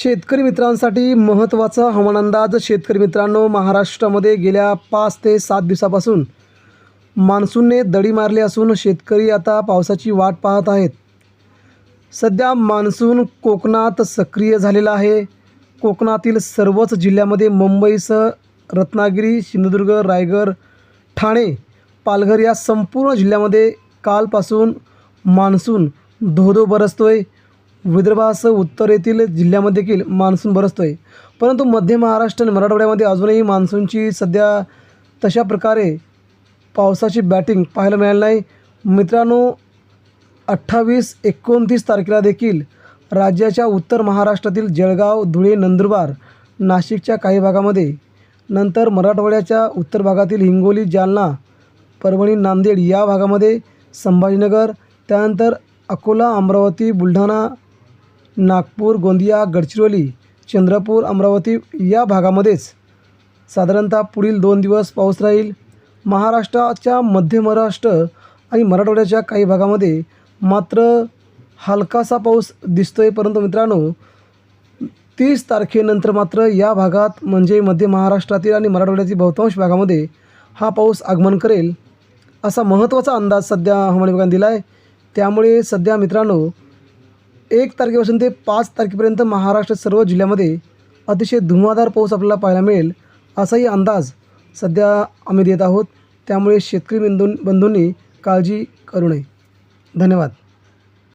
शेतकरी मित्रांसाठी महत्त्वाचा हवामान अंदाज शेतकरी मित्रांनो महाराष्ट्रामध्ये गेल्या पाच ते सात दिवसापासून मान्सूनने दडी मारली असून शेतकरी आता पावसाची वाट पाहत आहेत. सध्या मान्सून कोकणात सक्रिय झालेला आहे. कोकणातील सर्वच जिल्ह्यामध्ये मुंबईसह रत्नागिरी सिंधुदुर्ग रायगड ठाणे पालघर या संपूर्ण जिल्ह्यामध्ये कालपासून मान्सून धोधो बरसतोय. विदर्भासह उत्तरेतील जिल्ह्यामध्ये देखील मान्सून बरसतोय. परंतु मध्य महाराष्ट्र आणि मराठवाड्यामध्ये अजूनही मान्सूनची सध्या तशा प्रकारे पावसाची बॅटिंग पाहायला मिळाली नाही. मित्रांनो अठ्ठावीस एकोणतीस तारखेला देखील राज्याच्या उत्तर महाराष्ट्रातील जळगाव धुळे नंदुरबार नाशिकच्या काही भागामध्ये नंतर मराठवाड्याच्या उत्तर भागातील हिंगोली जालना परभणी नांदेड या भागामध्ये संभाजीनगर त्यानंतर अकोला अमरावती बुलढाणा नागपूर गोंदिया गडचिरोली चंद्रपूर अमरावती या भागामध्येच साधारणतः पुढील दोन दिवस पाऊस राहील. महाराष्ट्राच्या मध्य महाराष्ट्र आणि मराठवाड्याच्या काही भागामध्ये मात्र हलकासा पाऊस दिसतो आहे परंतु मित्रांनो तीस तारखेनंतर मात्र या भागात म्हणजे मध्य महाराष्ट्रातील आणि मराठवाड्यातील बहुतांश भागामध्ये हा पाऊस आगमन करेल असा महत्त्वाचा अंदाज सध्या हवामान विभागाने दिला आहे त्यामुळे सध्या मित्रांनो एक तारखेपासून ते पाच तारखेपर्यंत महाराष्ट्र सर्व जिल्ह्यामध्ये अतिशय धुमाधार पाऊस आपल्याला पाहायला मिळेल असाही अंदाज सध्या आम्ही देत आहोत. त्यामुळे शेतकरी बंधू बंधूंनी काळजी करू नये. धन्यवाद.